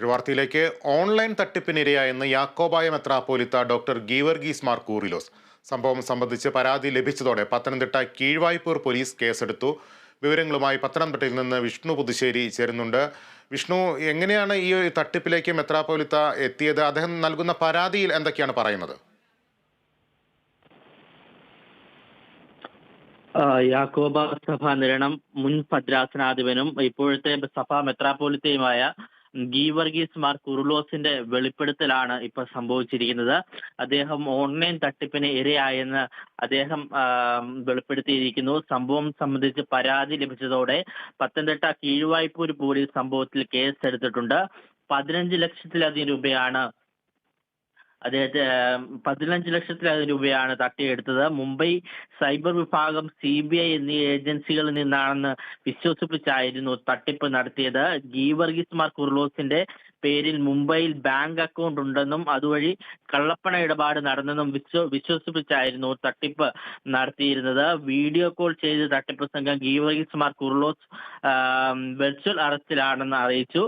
ഒരു വാർത്തയിലേക്ക്. ഓൺലൈൻ തട്ടിപ്പിനിരയായെന്ന് യാക്കോബായ മെത്രാപ്പോലിത്ത ഡോക്ടർ ഗീവർഗീസ് മാർ കൂറിലോസ് സംഭവം സംബന്ധിച്ച് പരാതി ലഭിച്ചതോടെ പത്തനംതിട്ട കീഴ്വായ്പൂർ പോലീസ് കേസെടുത്തു. വിവരങ്ങളുമായി പത്തനംതിട്ടയിൽ നിന്ന് വിഷ്ണു പുതുശ്ശേരി ചേരുന്നുണ്ട്. വിഷ്ണു എങ്ങനെയാണ് ഈ തട്ടിപ്പിലേക്ക് മെത്രാപ്പോലിത്ത എത്തിയത്? അദ്ദേഹം നൽകുന്ന പരാതിയിൽ എന്തൊക്കെയാണ് പറയുന്നത്? യാക്കോബ സഭ നിരണം മുൻ ഭദ്രാസനാധിപനും ഇപ്പോഴത്തെ സഭാ മെത്രാപ്പോലിത്തയുമായ ഗീവർഗീസ് മാർ കുറുലോസിന്റെ വെളിപ്പെടുത്തലാണ് ഇപ്പൊ സംഭവിച്ചിരിക്കുന്നത്. അദ്ദേഹം ഓൺലൈൻ തട്ടിപ്പിന് ഇരയായെന്ന് അദ്ദേഹം വെളിപ്പെടുത്തിയിരിക്കുന്നു. സംഭവം സംബന്ധിച്ച് പരാതി ലഭിച്ചതോടെ പത്തനംതിട്ട കീഴുവായ്പൂർ പോലീസ് സംഭവത്തിൽ കേസെടുത്തിട്ടുണ്ട്. പതിനഞ്ച് ലക്ഷത്തിലധികം രൂപയാണ് അദ്ദേഹത്തെ പതിനഞ്ച് ലക്ഷത്തിലധികം രൂപയാണ് തട്ടിയെടുത്തത്. മുംബൈ സൈബർ വിഭാഗം സി ബി ഐ എന്നീ ഏജൻസികളിൽ നിന്നാണെന്ന് വിശ്വസിപ്പിച്ചായിരുന്നു തട്ടിപ്പ് നടത്തിയത്. ഗീവർഗീസ് മാർ കുർലോസിന്റെ പേരിൽ മുംബൈയിൽ ബാങ്ക് അക്കൗണ്ട് ഉണ്ടെന്നും അതുവഴി കള്ളപ്പണ ഇടപാട് നടന്നെന്നും വിശ്വ വിശ്വസിപ്പിച്ചായിരുന്നു തട്ടിപ്പ് നടത്തിയിരുന്നത്. വീഡിയോ കോൾ ചെയ്ത് തട്ടിപ്പ് സംഘം ഗീവർഗീസ് മാർ കുർലോസ് വെർച്വൽ അറസ്റ്റിലാണെന്ന് അറിയിച്ചു.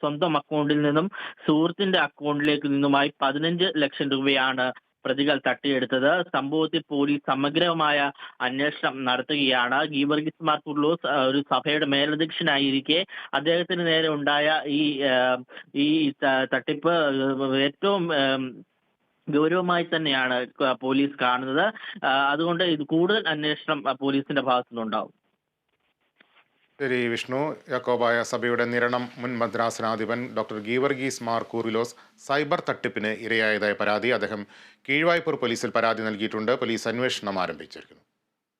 സ്വന്തം അക്കൗണ്ടിൽ നിന്നും സുഹൃത്തിന്റെ അക്കൗണ്ടിലേക്ക് നിന്നുമായി പതിനഞ്ച് ലക്ഷം രൂപയാണ് പ്രതികൾ തട്ടിയെടുത്തത്. സംഭവത്തിൽ പോലീസ് സമഗ്രമായ അന്വേഷണം നടത്തുകയാണ്. ഗീവർഗീസ് മാർ കുർലോസ് ഒരു സഭയുടെ മേലധ്യക്ഷനായിരിക്കെ അദ്ദേഹത്തിന് നേരെ ഉണ്ടായ ഈ ഈ തട്ടിപ്പ് ഏറ്റവും ഗൗരവമായി തന്നെയാണ് പോലീസ് കാണുന്നത്. അതുകൊണ്ട് ഇത് കൂടുതൽ അന്വേഷണം പോലീസിന്റെ ഭാഗത്തു നിന്നുണ്ടാവും ശരി വിഷ്ണു. യക്കോബായ സഭയുടെ നിരണം മുൻ മദ്രാസനാധിപൻ ഡോക്ടർ ഗീവർഗീസ് മാർ കൂറിലോസ് സൈബർ തട്ടിപ്പിന് ഇരയായതായ പരാതി. അദ്ദേഹം കീഴ്വായ്പൂർ പോലീസിൽ പരാതി നൽകിയിട്ടുണ്ട്. പോലീസ് അന്വേഷണം ആരംഭിച്ചിരിക്കുന്നു.